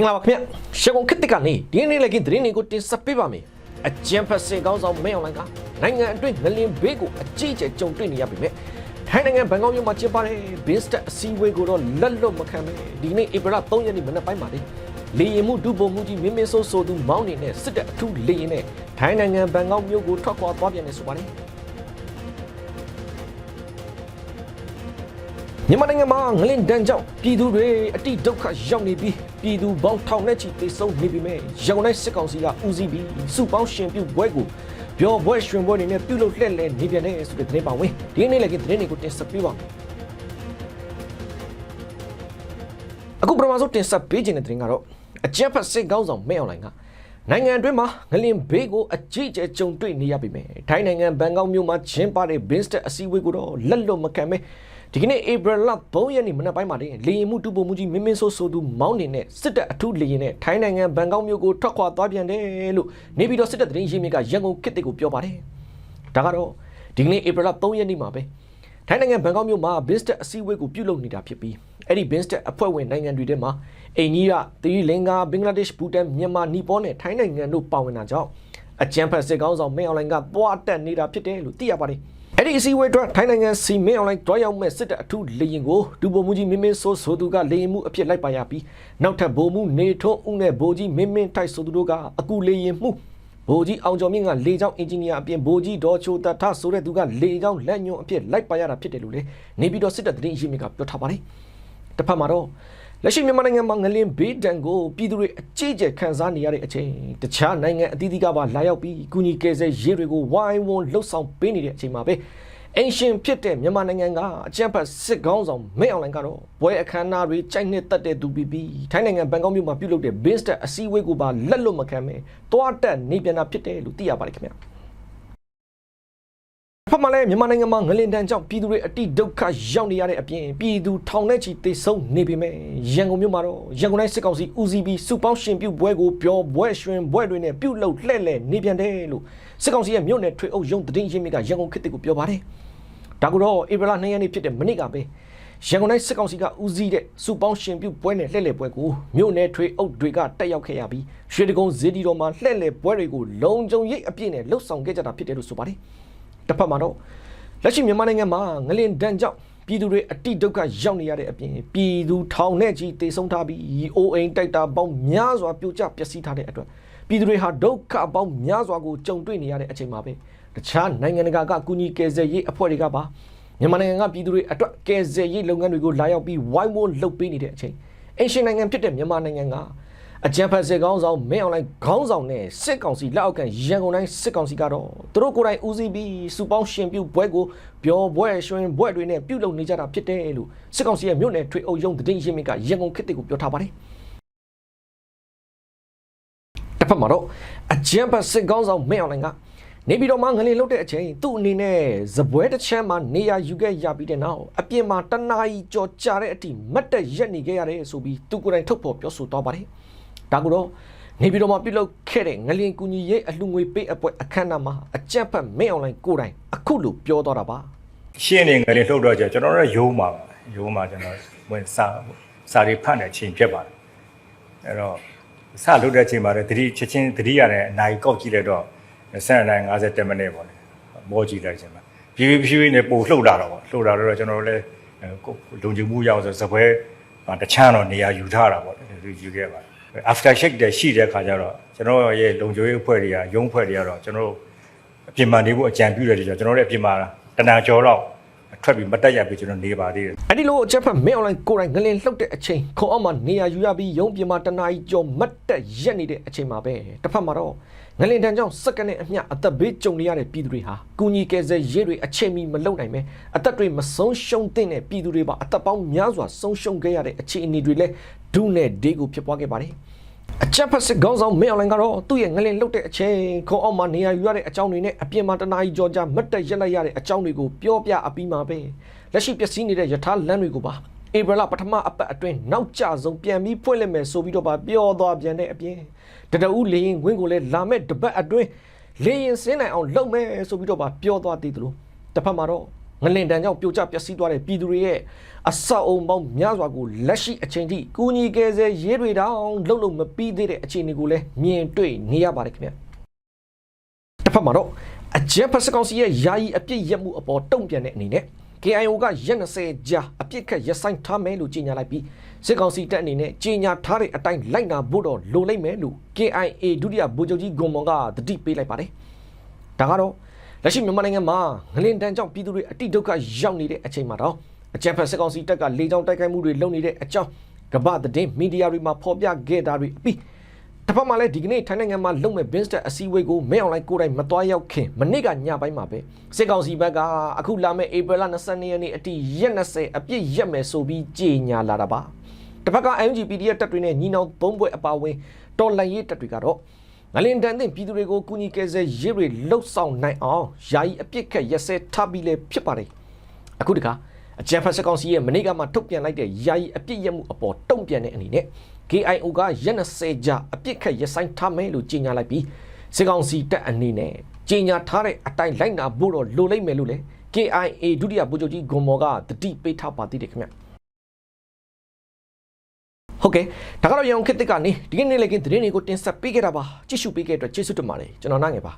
င်္ဂလာပါခင်ဗျရှေကုန်ခစ်တစ်ကနေဒီနေ့လည်းကသတင်းတွေကိုတင်ဆက်ပေးပါမယ်အကြံဖတ်စင်ကောင်းဆောင်မင်းအောင်လိုင်းကနိုင်ငံအတွင်းငလင်ဘေးကိုအကြီးအကျယ်ကြုံတွေ့နေရပြီမဲ့ထိုင်းနိုင်ငံဘန်ကောက်မြို့မှာကျင်းပတဲ့ဘင်းစတက်အစည်းအဝေးကိုတော့လက်လွတ်မခံပဲဒီနေ့ဧပြီလ3ရက်နေ့မနက်ပိုင်းမှာလေလေရင်မှုဒုဗိုလ်မှုကြီးမင်းမင်းဆိုးဆိုသူမောင်းနေတဲ့စစ်တပ်အထူးလေရင်နဲ့ထိုင်းနိုင်ငံဘန်ကောက်မြို့ကိုထွက်ခွာသွားပြန်နေဆိုပါတယ် မြန်မာနိုင်ငံမှာငလင်တန်းကြောင့်ပြည်သူတွေအတိဒုက္ခရောက်နေပြီးပြည်သူပေါင်းထောင်နဲ့ချီသေဆုံးနေပြီမဲ့ရန်ကုန်တိုင်းစစ်ကောင်စီကဦးစီးပြီးစုပေါင်းရှင်ပြုပွဲကိုပျော်ပွဲရွှင်ပွဲတွေနဲ့ပြုလုပ်လှည့်လည်နေပြန်တဲ့ဆိုတဲ့သတင်းပါဝင်ဒီနေ့လည်းကသတင်းတွေကိုတင်ဆက်ပေးပါမယ်အခုပထမဆုံးတင်ဆက်ပေးခြင်းတဲ့သတင်းကတော့အကြက်ဖက်စစ်ကောင်းဆောင်မဲအောင်လိုင်းကနိုင်ငံအတွင်းမှာငလင်ဘေးကိုအကြီးအကျယ်ကြုံတွေ့နေရပြီမဲ့ထိုင်းနိုင်ငံဘန်ကောက်မြို့မှာကျင်းပတဲ့ Binstet အစည်းအဝေးကိုတော့လက်လွတ်မခံပဲ ဒီကနေ့ဧပြီလ3ရက်နေ့မနက်ပိုင်းမှာတင်လေရင်မှုတူပုံမှုကြီးမင်းမင်းဆိုးဆိုသူမောင်းနေတဲ့စစ်တပ်အထူးလေရင်နဲ့ထိုင်းနိုင်ငံဘန်ကောက်မြို့ကိုထွက်ခွာသွားပြန်တယ်လို့နေပြည်တော်စစ်တပ်သတင်းရင်းမြစ်ကရန်ကုန်ခေတ်တစ်ကိုပြောပါတယ်ဒါကတော့ဒီကနေ့ဧပြီလ3ရက်နေ့မှာပဲထိုင်းနိုင်ငံဘန်ကောက်မြို့မှာ Binstet အစည်းအဝေးကိုပြုလုပ်နေတာဖြစ်ပြီးအဲ့ဒီ Binstet အဖွဲ့ဝင်နိုင်ငံတွေထဲမှာအိန္ဒိယသီရိလင်္ကာဘင်္ဂလားဒေ့ရှ်ဘူတန်မြန်မာနီပေါနဲ့ထိုင်းနိုင်ငံတို့ပါဝင်တာကြောင့်အကြံဖတ်စစ်ကောင်းဆောင်မင်းအွန်လိုင်းကသွားတက်နေတာဖြစ်တယ်လို့သိရပါတယ် အဲ့ဒီအစည်းအဝေးအတွက်ထိုင်းနိုင်ငံစီမင်းအွန်လိုင်းတွားရောက်မဲ့စစ်တပ်အထူးလေရင်ကိုဒူဘိုမူကြီးမင်းမင်းဆိုးဆိုသူကလေရင်မှုအဖြစ်လိုက်ပါရပြီးနောက်ထပ်ဘိုလ်မှုနေထွန်းဦးနဲ့ဘိုလ်ကြီးမင်းမင်းထိုက်ဆိုသူတို့ကအကူလေရင်မှုဘိုလ်ကြီးအောင်ကျော်မြင့်ကလေကြောင်းအင်ဂျင်နီယာအပြင်ဘိုလ်ကြီးဒေါ်ချိုတထဆိုတဲ့သူကလေကြောင်းလက်ညွန်အဖြစ်လိုက်ပါရတာဖြစ်တယ်လို့လေနေပြည်တော်စစ်တပ်သတင်းရင်းမြစ်ကပြောထားပါတယ်တစ်ဖက်မှာတော့ လက်ရှိမြန်မာနိုင်ငံမှာငလင်ဘေးဒဏ်ကိုပြည်သူတွေအကြီးအကျယ်ခံစားနေရတဲ့အချိန်တခြားနိုင်ငံအသီးသီးကပါလာရောက်ပြီးကုညီကယ်ဆယ်ရေးတွေကိုဝိုင်းဝန်းလှုပ်ဆောင်ပေးနေတဲ့အချိန်မှာပဲအင်ရှင်ဖြစ်တဲ့မြန်မာနိုင်ငံကအကြံဖတ်စစ်ကောင်းဆောင်မဲအောင်လိုင်းကတော့ဘွဲအခမ်းအနားတွေကြိုက်နှစ်သက်တဲ့သူပြီးပြီးထိုင်းနိုင်ငံဘန်ကောက်မြို့မှာပြုလုပ်တဲ့ Binstet အစည်းအဝေးကိုပါလက်လွတ်မခံပဲတွားတက်နေပြန်တာဖြစ်တယ်လို့သိရပါတယ်ခင်ဗျာ ဖတ်မှလည်းမြန်မာနိုင်ငံမှာငလင်တန်းကြောင့်ပြည်သူတွေအတိဒုက္ခရောက်နေရတဲ့အပြင်ပြည်သူထောင်ထဲချီသေဆုံးနေပေမဲ့ရန်ကုန်မြို့မှာတော့ရန်ကုန်တိုင်းစစ်ကောင်စီဦးစီးပြီးစုပေါင်းရှင်ပြုပွဲကိုပျော်ပွဲရွှင်ပွဲတွေနဲ့ပြုလုပ်လှည့်လည်နေပြန်တယ်လို့စစ်ကောင်စီရဲ့မြို့နယ်ထွေအုပ်ရုံးတရင်ရင်းမြစ်ကရန်ကုန်ခေတ်ကိုပြောပါတယ်။ဒါကတော့ဧပြီလ2ရက်နေ့ဖြစ်တဲ့မနေ့ကပဲရန်ကုန်တိုင်းစစ်ကောင်စီကဦးစီးတဲ့စုပေါင်းရှင်ပြုပွဲနဲ့လှည့်လည်ပွဲကိုမြို့နယ်ထွေအုပ်တွေကတက်ရောက်ခဲ့ရပြီးရွှေတကုန်းဇေဒီတော်မှာလှည့်လည်ပွဲတွေကိုလုံခြုံရေးအပြည့်နဲ့လှုပ်ဆောင်ခဲ့ကြတာဖြစ်တယ်လို့ဆိုပါတယ်။ တစ်ဖက်မှာတော့လက်ရှိမြန်မာနိုင်ငံမှာငလင်ဒဏ်ကြောင့်ပြည်သူတွေအတိဒုက္ခရောက်နေရတဲ့အပြင်ပြည်သူထောင်နဲ့ကြီးတေဆုံးထားပြီးအိုးအိမ်တိုက်တာပေါင်းများစွာပြိုကျပျက်စီးထားတဲ့အတွက်ပြည်သူတွေဟာဒုက္ခပေါင်းများစွာကိုကြုံတွေ့နေရတဲ့အချိန်မှာပဲတခြားနိုင်ငံတကာကကုညီကယ်ဆယ်ရေးအဖွဲ့တွေကပါမြန်မာနိုင်ငံကပြည်သူတွေအတွက်ကယ်ဆယ်ရေးလုပ်ငန်းတွေကိုလာရောက်ပြီးဝိုင်းဝန်းလှုပ်ပေးနေတဲ့အချိန်အင်ရှင်နိုင်ငံဖြစ်တဲ့မြန်မာနိုင်ငံက အကြံဖတ်စစ်ကောင်းဆောင်မင်းအွန်လိုင်းခေါင်းဆောင်နဲ့စစ်ကောင်စီလက်အောက်ခံရန်ကုန်တိုင်းစစ်ကောင်စီကတော့သူတို့ကိုယ်တိုင်ဦးစီးပြီးစုပေါင်းရှင်ပြုပွဲကိုပျော်ပွဲရွှင်ပွဲတွေနဲ့ပြုလုပ်နေကြတာဖြစ်တယ်လို့စစ်ကောင်စီရဲ့မြို့နယ်ထွေအုပ်ရုံးတည်င်းရင်းမြစ်ကရန်ကုန်ခေတ်တွေကိုပြောထားပါတယ်တစ်ဖက်မှာတော့အကြံဖတ်စစ်ကောင်းဆောင်မင်းအွန်လိုင်းကနေပြည်တော်မှာငလင်လုတ်တဲ့အချိန်သူ့အနေနဲ့ဇပွဲတစ်ချမ်းမှာနေရာယူခဲ့ရပြီးတဲ့နောက်အပြင်မှာတနာရီကြော်ကြာတဲ့အထိမတ်တက်ရက်နေခဲ့ရတယ်ဆိုပြီးသူကိုယ်တိုင်ထုတ်ဖော်ပြောဆိုသွားပါတယ် ဒါကူတော့နေပြည်တော်မှာပြုလုပ်ခဲ့တဲ့ငလျင်ကူညီရေးအလှငွေပေးအပွဲအခမ်းအနားမှာအကြက်ဖက်မင်းအွန်လိုင်းကိုယ်တိုင်အခုလိုပြောတော့တာပါရှင်းနေငယ်လေးလှုပ်တော့ကြကျွန်တော်တို့ရုံးမှာပါရုံးမှာကျွန်တော်ဝင်စာစာတွေဖတ်နေချိန်ဖြစ်ပါတယ်အဲ့တော့စလှုပ်တဲ့ချိန်မှာလည်းတတိချက်ချင်းတတိရတဲ့အနိုင်ကောက်ကြည့်လိုက်တော့20နိုင်50မိနစ်ပေါ့လေမောကြည့်လိုက်ချိန်မှာဖြည်းဖြည်းဖြည်းနဲ့ပို့လှုပ်လာတော့ပေါ့လှုပ်လာတော့ကျွန်တော်တို့လည်းကိုလုံခြုံမှုရအောင်ဆိုစပွဲတချမ်းတော့နေရာယူထားတာပေါ့လေယူခဲ့ပါတယ် after check တဲ့ရှိတဲ့ခါကျတော့ကျွန်တော်ရဲ့လုံခြုံရေးအဖွဲ့တွေကရုံးအဖွဲ့တွေကတော့ကျွန်တော်တို့အပြင်မှာနေဖို့အကြံပြုတယ်ကြကျွန်တော်တို့လည်းအပြင်မှာတနာကျော်တော့ထွက်ပြီးမတက်ရပြီးကျွန်တော်နေပါသေးတယ်အဲ့ဒီလိုအကြက်ဖက်မင်းအွန်လိုင်းကိုယ်တိုင်ငလျင်လှုပ်တဲ့အချိန်ခုံအောက်မှာနေရာယူရပြီးရုံးပြင်မှာတနာကြီးကြော်မတ်တက်ရက်နေတဲ့အချိန်မှာပဲတစ်ဖက်မှာတော့ငလျင်တန်းကြောင့်စက္ကန့်နဲ့အမျှအသက်ဘေးကြုံနေရတဲ့ပြည်သူတွေဟာကုညီကယ်ဆယ်ရေးတွေအချိန်မီမလုပ်နိုင်ပဲအသက်တွေမဆုံးရှုံးတဲ့ပြည်သူတွေပါအသက်ပေါင်းများစွာဆုံးရှုံးခဲ့ရတဲ့အခြေအနေတွေလည်း ဒုနဲ့ဒေးကိုဖြစ်ပွားခဲ့ပါတယ်အချက်ဖက်စစ်ကောင်းဆောင်မင်းအွန်လိုင်းကတော့သူ့ရဲ့ငလင်လုတ်တဲ့အချိန်ခုံအောက်မှာနေရာယူရတဲ့အကြောင်းတွေနဲ့အပြင်မှာတနားကြီးကြောကြမတ်တက်ရက်လိုက်ရတဲ့အကြောင်းတွေကိုပြောပြအပြီးမှာပဲလက်ရှိပျက်စီးနေတဲ့ယထာလမ်းတွေကိုပါဧပြီလပထမအပတ်အတွင်းနောက်ကျဆုံးပြန်ပြီးဖွင့်လှစ်မယ်ဆိုပြီးတော့ပါပြောသွားပြန်တဲ့အပြင်တတအူးလေရင်ခွင်းကိုလည်းလာမဲ့တပတ်အတွင်းလေရင်စင်းနိုင်အောင်လုပ်မယ်ဆိုပြီးတော့ပါပြောသွားသေးတယ်လို့တစ်ဖက်မှာတော့ ငလင်တန်ကြောင့်ပြိုကျပျက်စီးသွားတဲ့ပြည်သူတွေရဲ့အဆောက်အုံပေါင်းများစွာကိုလက်ရှိအချိန်ထိကူညီကယ်ဆယ်ရေးတွေတောင်လှုပ်လို့မပြီးသေးတဲ့အခြေအနေကိုလည်းမြင်တွေ့နေရပါတယ်ခင်ဗျတစ်ဖက်မှာတော့အကြက်ဖက်စကောင်စီရဲ့ယာယီအပြစ်ရက်မှုအပေါ်တုံ့ပြန်တဲ့အနေနဲ့ KIO ကရက်20ကြာအပြစ်ခတ်ရက်ဆိုင်ထားမယ်လို့ကြေညာလိုက်ပြီးစစ်ကောင်စီတပ်အနေနဲ့ကြေညာထားတဲ့အတိုင်းလိုက်နာဖို့တော့လိုလိမ့်မယ်လို့ KIA ဒုတိယဗိုလ်ချုပ်ကြီးဂွန်မောင်ကတတိပေးလိုက်ပါတယ်။ဒါကတော့ လက်ရှိမြန်မာနိုင်ငံမှာငလင်တန်းကြောင့်ပြည်သူတွေအတိဒုက္ခရောက်နေတဲ့အချိန်မှာတော့အကြံဖက်စစ်ကောင်စီတပ်ကလေကြောင်းတိုက်ခိုက်မှုတွေလုပ်နေတဲ့အကြောင်းကမ္ဘာသတင်းမီဒီယာတွေမှာဖော်ပြခဲ့တာတွေအပြီးတစ်ဖက်မှာလည်းဒီကနေ့ထိုင်းနိုင်ငံမှာလုံမဲ့ Binstat အစည်းအဝေးကိုမဲအွန်လိုင်းကိုယ်တိုင်မသွားရောက်ခင်မနေ့ကညပိုင်းမှာပဲစစ်ကောင်စီဘက်ကအခုလာမဲ့ဧပြီလ22ရက်နေ့အထိရက်20အပြည့်ရက်မယ်ဆိုပြီးကြေညာလာတာပါတစ်ဖက်က MGPD ရဲ့တပ်တွေနဲ့ညီနောင်သုံးဘွဲ့အပါအဝင်တော်လှန်ရေးတပ်တွေကတော့ ငလင်တန်တဲ့ပြည်သူတွေကိုကူညီကယ်ဆယ်ရေးတွေလှုပ်ဆောင်နိုင်အောင်ယာယီအပြစ်ခတ်ရက်စဲထားပြီးလဲဖြစ်ပါတယ်အခုတခါအကြံဖတ်စကောင်စီရဲ့မနေ့ကမှထုတ်ပြန်လိုက်တဲ့ယာယီအပြစ်ရက်မှုအပေါ်တုံ့ပြန်တဲ့အနေနဲ့ KIO ကရက်20ကြာအပြစ်ခတ်ရက်ဆိုင်ထားမယ်လို့ကြေညာလိုက်ပြီးစစ်ကောင်စီတပ်အနေနဲ့ကြေညာထားတဲ့အတိုင်းလိုက်နာဖို့တော့လိုလိမ့်မယ်လို့လေ KIA ဒုတိယဗိုလ်ချုပ်ကြီးဂွန်မော်ကတတိပေးထားပါသေးတယ်ခင်ဗျ ဟုတ်ကဲ့ဒါကတော့ရအောင်ခေတ်သစ်ကနေဒီကနေ့လည်းကင်းသတင်းတွေကိုတင်ဆက်ပေးခဲ့တာပါကြည့်ရှုပေးခဲ့တဲ့အတွက်ကျေးဇူးတင်ပါတယ်ကျွန်တော်နိုင်ငယ်ပါ